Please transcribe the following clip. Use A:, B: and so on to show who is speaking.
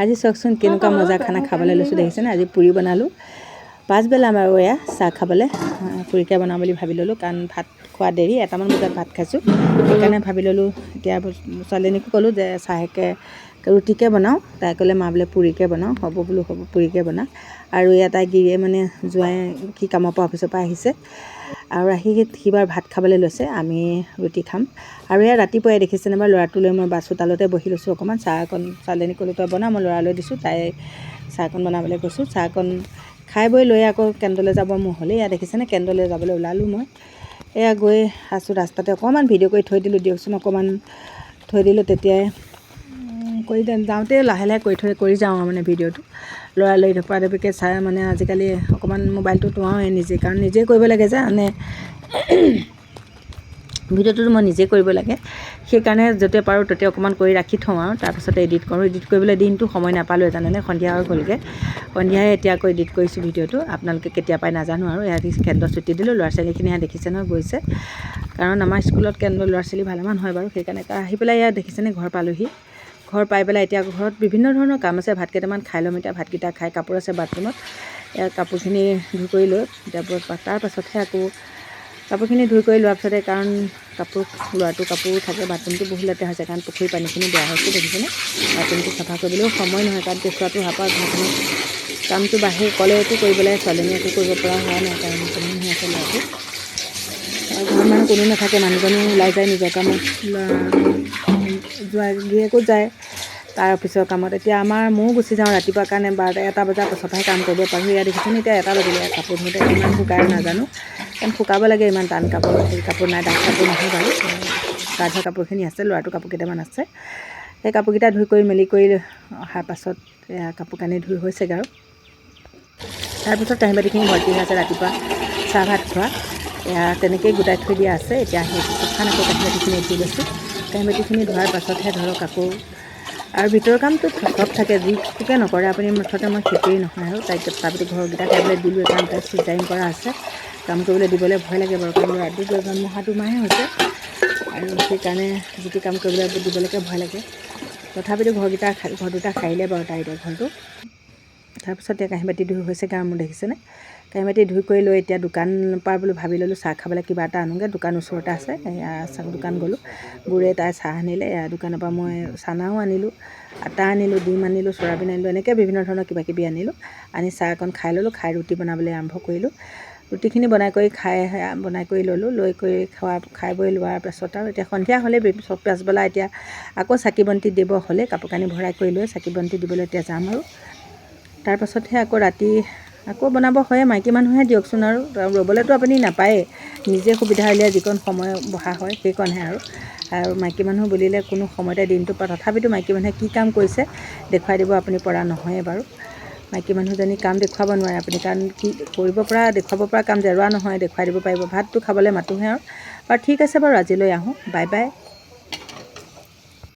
A: আজি চাওকচোন কেনেকুৱা মজা খানা খাবলৈ লৈছোঁ দেখিছেনে? আজি পুৰি বনালোঁ। পাছবেলা বাৰু এয়া চাহ খাবলৈ পুৰিকে বনাওঁ বুলি ভাবি ল'লোঁ কাৰণ ভাত খোৱা দেৰি, এটামান বজাত ভাত খাইছোঁ। সেইকাৰণে ভাবি ল'লোঁ, এতিয়া ছোৱালীজনীকো ক'লোঁ যে চাহেকে ৰুটিকে বনাওঁ। তাই ক'লে, মা বোলে পুৰিকে বনাওঁ, হ'ব বোলো, হ'ব, পুৰিকে বনা। আৰু তাই গিৰিয়ে মানে যোৱাই, সি কামৰ পৰা অফিচৰ পৰা আহিছে। আৰু আহি সি বাৰু ভাত খাবলৈ লৈছে আমি ৰুটি খাম। আৰু এয়া ৰাতিপুৱাই দেখিছেনে বাৰু ল'ৰাটোলৈ মই বাছ চোতালতে বহি লৈছোঁ অকণমান চাহ অকণ ছোৱালীজনীক ক'লোঁ তই বনা মই ল'ৰালৈ দিছোঁ তাই চাহকণ বনাবলৈ কৈছোঁ চাহকণ খাই বৈ লৈ আকৌ কেন্দ্ৰলৈ যাব মোৰ হ'লে এয়া দেখিছেনে কেন্দ্ৰলৈ যাবলৈ ওলালোঁ মই। এয়া গৈ আছোঁ ৰাস্তাতে অকণমান ভিডিঅ' কৰি থৈ দিলোঁ দিয়কচোন অকণমান থৈ দিলোঁ তেতিয়াই কৰি যাওঁতে লাহে লাহে কৰি থৈ, কৰি যাওঁ আৰু মানে ভিডিঅ'টো। ল'ৰালৰি ধপা ধপিকৈ চাই মানে আজিকালি অকণমান মোবাইলটো টোৱাওঁৱে নিজে, কাৰণ নিজেই কৰিব লাগে যে মানে ভিডিঅ'টোতো মই নিজেই কৰিব লাগে। সেইকাৰণে য'তে পাৰোঁ ত'তে অকণমান কৰি ৰাখি থওঁ আৰু, তাৰপিছতে এডিট কৰোঁ। এডিট কৰিবলৈ দিনটো সময় নাপালোৱে জানেনে? সন্ধিয়া হৈ গ'লগৈ। সন্ধিয়াই এতিয়া আকৌ এডিট কৰিছোঁ ভিডিঅ'টো। আপোনালোকে কেতিয়া পাই নাজানো আৰু। ইয়াত কেন্দ্ৰ ছুটি দিলোঁ ল'ৰা ছোৱালীখিনি ইয়াত দেখিছে নহয়, গৈছে। কাৰণ আমাৰ স্কুলত কেন্দ্ৰ ল'ৰা ছোৱালী ভালেমান হয় বাৰু। সেইকাৰণে আহি পেলাই ইয়াত দেখিছেনে? ঘৰ পালোহি। ঘৰ পাই পেলাই এতিয়া ঘৰত বিভিন্ন ধৰণৰ কাম আছে। ভাত কেইটামান খাই ল'ম। এতিয়া ভাতকেইটা খাই কাপোৰ আছে বাথৰুমত। কাপোৰখিনি ধুই কৰি লৈ এতিয়া ব- তাৰ পাছতহে আকৌ কাপোৰখিনি ধুই কৰি লোৱাৰ পিছতে কাৰণ কাপোৰ লোৱাটো কাপোৰ থাকে বাথৰুমটো বহুত লেতেৰা হৈছে কাৰণ পুখুৰীৰ পানীখিনি বেয়া হৈছে দেখিছেনে? বাথৰুমটো চাফা কৰিবলৈও সময় নহয় কাৰণ কেঁচুৱাটো হোৱাৰ পৰা ঘৰখনত কামটো বাহিৰ ক'লেতো কৰিবলৈ ছোৱালীজনী একো কৰিব পৰা হোৱা নাই কাৰণ কোনো হৈ আছে ল'ৰাটো। ঘৰত মানুহ কোনো নাথাকে মানুহজনো ওলাই যায় নিজৰ কামত। যোৱা গিৰিয়েকো যায়। তাৰ অফিচৰ কামত এতিয়া আমাৰ ময়ো গুচি যাওঁ ৰাতিপুৱা কাৰণে বাৰটা এটা বজাৰ পাছতহে কাম কৰিব পাৰোঁ। ইয়াত দেখিছেনে? এতিয়া এটা বাজিলে কাপোৰ ধুওঁতে কিমান শুকাই নাজানো। কাৰণ শুকাব লাগে ইমান টান কাপোৰ সেই কাপোৰ নাই ডাঠ কাপোৰ নহয় বাৰু। গা ধোৱা কাপোৰখিনি আছে ল'ৰাটোৰ কাপোৰ কেইটামান আছে। সেই কাপোৰকেইটা ধুই কৰি মেলি কৰি অহাৰ পাছত কাপোৰ কানি ধুই হৈছেগৈ আৰু। তাৰপিছত কাঁহী বাতিখিনি ভৰ্তি হৈ আছে ৰাতিপুৱা চাহ ভাত খোৱা। এয়া তেনেকৈয়ে গোটাই থৈ দিয়া আছে। এতিয়া সেই কাঁহী বাতিখিনি ধুই লৈছোঁ কাঁহী বাতিখিনি ধোৱাৰ পাছতহে ধৰক আকৌ। আৰু ভিতৰৰ কামটো চব থাকে যিটোকে নকৰে আপুনি মুঠতে মই সেইটোৱেই নহয় আৰু। তাইক তথাপিতো ঘৰকেইটা টেবলেট দিলোঁ কাৰণ তাই চিজাৰিং কৰা আছে। কাম কৰিবলৈ দিবলৈ ভয় লাগে বাৰু কাৰণ ল'ৰাটো জন্ম হোৱা দুমাহে হৈছে। আৰু সেইকাৰণে যিটো কাম কৰিবলৈ দিবলৈকে ভয় লাগে। তথাপিতো ঘৰকেইটা ঘৰ দুটা সাৰিলে বাৰু তাই এতিয়া ঘৰটো তাৰপিছত এতিয়া কাঁহী বাতি ধুই হৈছে কাৰণ মোৰ দেখিছেনে? কাঁহী বাতি ধুই কৰি লৈ এতিয়া দোকান পৰা বোলো ভাবি ল'লোঁ, চাহ খাবলৈ কিবা এটা আনোগৈ। দোকান ওচৰতে আছে চাহ দোকান গ'লোঁ। গুৰে তাই চাহ আনিলে দোকানৰ পৰা মই চানাও আনিলোঁ, আটা আনিলোঁ, ডিম আনিলোঁ, চয়াবিন আনিলোঁ, এনেকৈ বিভিন্ন ধৰণৰ কিবা কিবি আনিলোঁ। আনি চাহ অকণ খাই ল'লোঁ, খাই ৰুটি বনাবলৈ আৰম্ভ কৰিলোঁ। ৰুটিখিনি বনাই কৰি খাই, বনাই কৰি ল'লোঁ, লৈ কৰি খোৱা, খাই বৈ লোৱাৰ পাছত আৰু এতিয়া সন্ধিয়া হ'লে পাছবেলা এতিয়া আকৌ চাকি বন্তি দিব হ'লে কাপোৰ কানি ভৰাই কৰি লৈ চাকি বন্তি দিবলৈ এতিয়া যাম আৰু। তাৰপাছতহে আকৌ ৰাতি আকৌ বনাব হয়ে মাইকী মানুহে দিয়কচোন আৰু। ৰ'বলৈতো আপুনি নাপায়েই। নিজে সুবিধা উলিয়াই যিকণ সময় বহা হয় সেইকণহে আৰু। আৰু মাইকী মানুহ বুলিলে কোনো সময়তে দিনটো পৰা তথাপিতো মাইকী মানুহে কি কাম কৰিছে দেখুৱাই দিব আপুনি পৰা নহয়ে বাৰু। মাইকী মানুহজনী কাম দেখুৱাব নোৱাৰে আপুনি কাৰণ কি কৰিব পৰা দেখুৱাব পৰা কাম জেৰুৱা নহয় দেখুৱাই দিব পাৰিব। ভাতটো খাবলৈ মাতোহে আৰু। বাৰু ঠিক আছে বাৰু আজিলৈ আহোঁ। Bye bye.